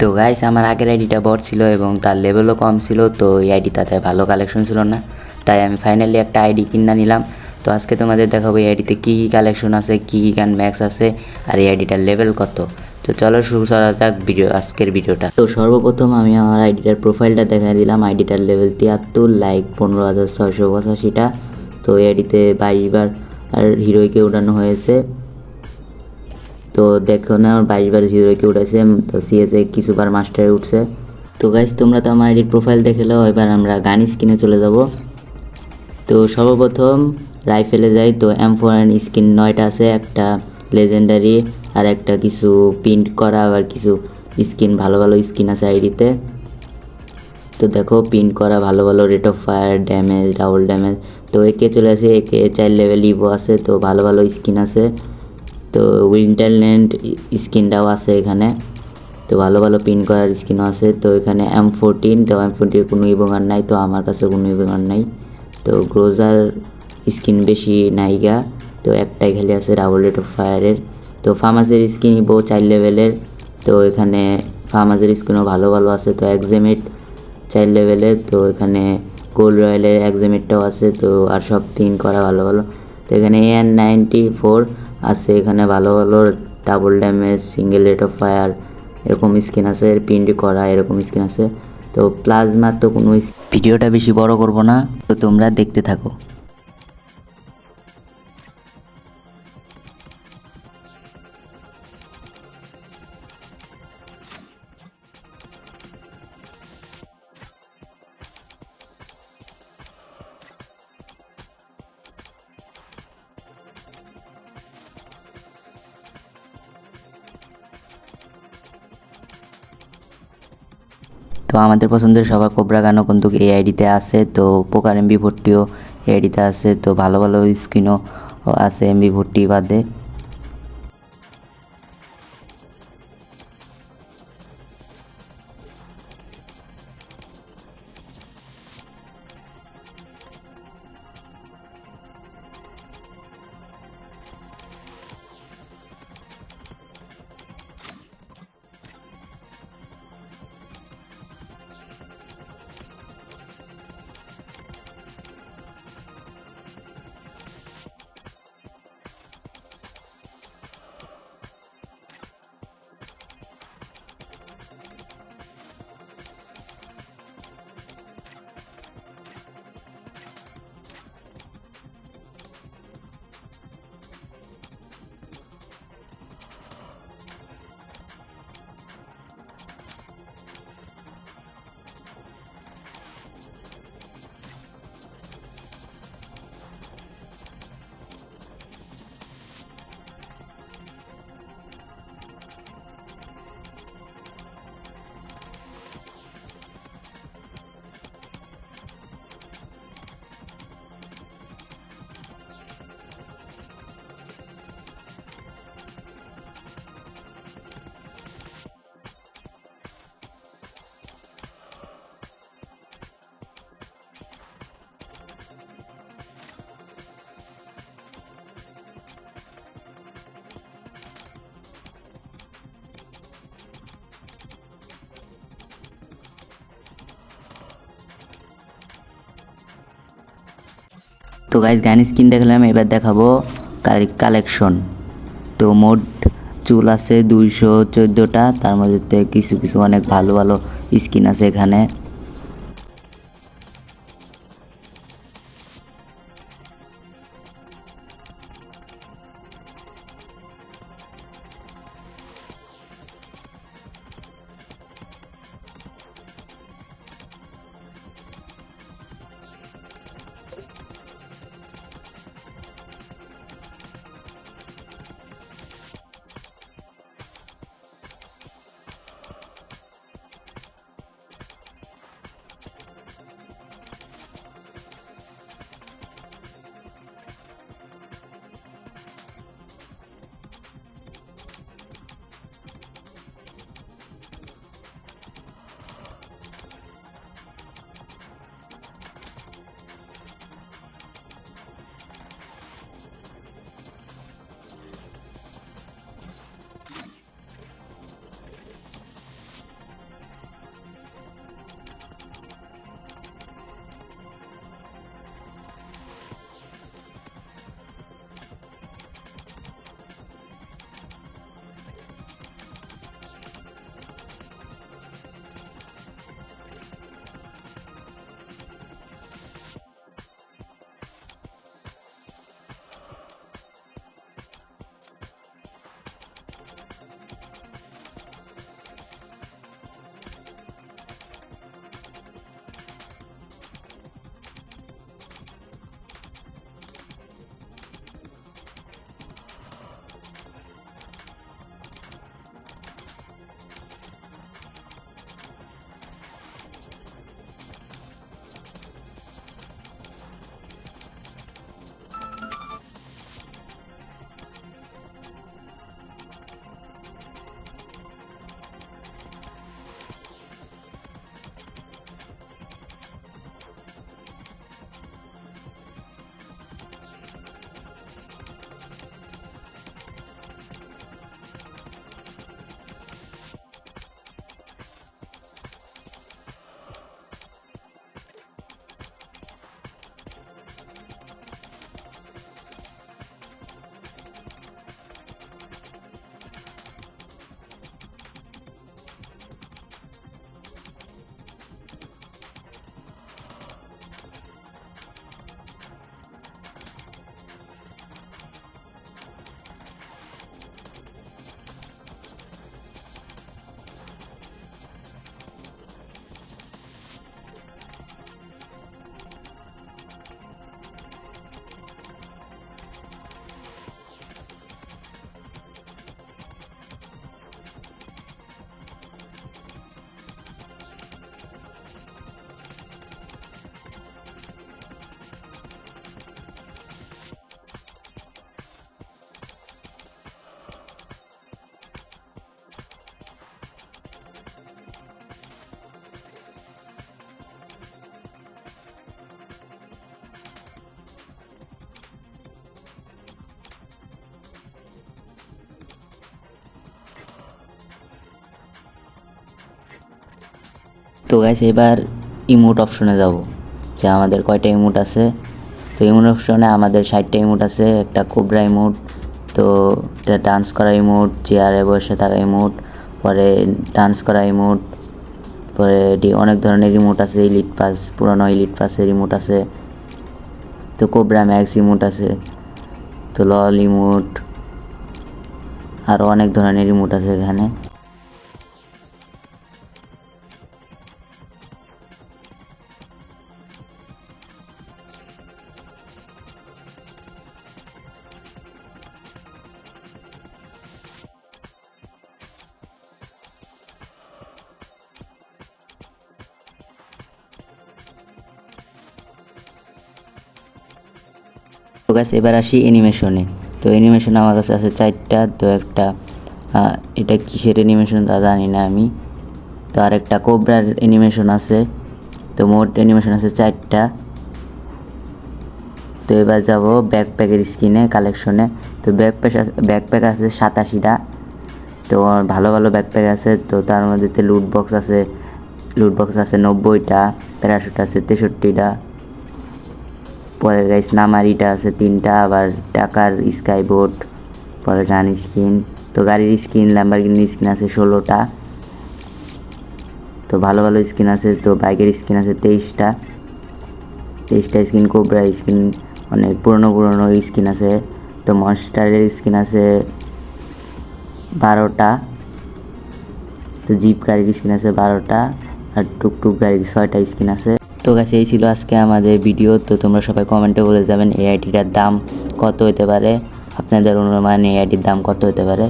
তো গাইস আমার আগের আইডিটা বড় ছিল এবং তার লেভেলও কম ছিল, তো এই আইডিটাতে ভালো কালেকশন ছিল না। তাই আমি ফাইনালি একটা আইডি কিনা নিলাম। তো আজকে তোমাদের দেখাবো এই আইডিতে কী কী কালেকশন আছে, কী কী গান ম্যাক্স আছে, আর এই আইডিটার লেভেল কত। তো চলো শুরু করা যাক ভিডিও আজকের ভিডিওটা তো সর্বপ্রথম আমি আমার আইডিটার প্রোফাইলটা দেখা দিলাম। আইডিটার লেভেল তিয়াত্তর লাইক পনেরো হাজার ছয়শো পঁচাশিটা। তো এই আইডিতে বাইশবার আর হিরোইকে উঠানো হয়েছে। তো দেখো না আমার বাইশ বার হিরোকে উঠেছে তো সিএসএ কিছুবার মাস্টারে উঠছে। তো গাইজ তোমরা তো আমার আইডির প্রোফাইল দেখে নাও এবার আমরা গান স্কিনে চলে যাব। তো সর্বপ্রথম রাইফেলে যাই, তো এম ফোর এন স্কিন নয়টা আছে, একটা লেজেন্ডারি আর একটা কিছু প্রিন্ট করা আবার কিছু স্কিন ভালো ভালো স্কিন আছে আইডিতে তো। দেখো প্রিন্ট করা, ভালো ভালো rate of fire damage double damage তো একে চলে আসে একে চার লেভেল ইভো আছে, তো ভালো ভালো স্কিন আছে। তো উইন্টারল্যান্ড স্কিনটাও আছে এখানে। তো ভালো ভালো পিন করার স্কিনও আছে। তো এখানে এম ফোরটিন তো এম ফোরটির কোনো ইভোগার নাই। তো আমার কাছে কোনো ইভোগার নাই। তো গ্রোজার স্কিন বেশি নাইগা তো একটাই খালি আছে ডাবল রেট অফ ফায়ারের তো ফার্মাসির স্কিন ইবো চার লেভেলের তো এখানে ফার্মাসির স্কিনও ভালো ভালো আছে। তো একজেমেট চার লেভেলের তো এখানে গোল্ড রয়্যালের এক্সামেটটাও আছে। তো আর সব পিন করা ভালো ভালো। তো এখানে এ এন নাইনটি ফোর আছে, এখানে ভালো ভালো double damage single rate of fire এরকম স্কিন আছে প্রিন্ট করা এরকম স্কিন আছে। তো প্লাজমার তো কোনো ভিডিওটা বেশি বড় করব না, তো তোমরা দেখতে থাকো। আমাদের পছন্দের সবার কোবরা গানও কিন্তু এই আইডিতে আছে, তো পোকার এমবি ভর্তিও এই আইডিতে আছে, তো ভালো ভালো স্ক্রিনও আছে এমবি ভর্তি বাদে। তো গাইজ গান স্কিন দেখলাম এবার দেখাবো কালেকশন তো মোট চুল আছে দুইশো চোদ্দোটা, তার মধ্যে কিছু কিছু অনেক ভালো ভালো স্কিন আছে এখানে। তো গাইস এবার ইমোট অপশনে যাব। যে আমাদের কয়টা ইমোট আছে? তো ইমোট অপশনে আমাদের ষাটটা ইমোট আছে, একটা কোবরা ইমোট তো এটা ডান্স করা ইমোট চেয়ারে বসে থাকা ইমোট পরে ডান্স করা ইমোট পরে এটি অনেক ধরনের রিমোট আছে ইলিট পাস পুরনো ইলিট পাসের রিমোট আছে। তো কোবরা ম্যাক্স ইমোট আছে, তো লল ইমোট আরও অনেক ধরনের রিমোট আছে এখানে। তো গাছ এবার আসি অ্যানিমেশনে তো অ্যানিমেশন আমার কাছে আছে চারটা, তো একটা এটা কিসের অ্যানিমেশন তা জানি না আমি। তো আর একটা কোবরার অ্যানিমেশন আছে। তো মোট অ্যানিমেশন আছে চারটা। তো এবার যাব ব্যাকপ্যাকের স্কিনে কালেকশনে তো ব্যাকপ্যাক ব্যাকপ্যাক আছে সাতাশিটা। তো ভালো ভালো ব্যাকপ্যাক আছে, তো তার মধ্যে লুট বক্স আছে লুট বক্স আছে নব্বইটা প্যারাশুট আছে তেষট্টিটা। পরে গাইস নামারিটা আছে তিনটা, আবার টাকার স্কাই বোট পরে গান স্কিন তো গাড়ির স্কিন ল্যাম্বারগিনির স্কিন আছে ষোলোটা। তো ভালো ভালো স্কিন আছে, তো বাইকের স্কিন আছে তেইশটা। তেইশটা স্কিন কোবরা স্কিন অনেক পুরনো পুরনো স্কিন আছে। তো মনস্টারের স্কিন আছে বারোটা। তো জিপ গাড়ির স্কিন আছে বারোটা। আর টুকটুক গাড়ির ছয়টা স্কিন আছে। তো গাছ এই ছিল আজকে আমাদের ভিডিও তো তোমরা সবাই কমেন্টে বলে যাবেন এই আইটিটার দাম কত হতে পারে। আপনাদের অনুমান এই আইটির দাম কত হতে পারে।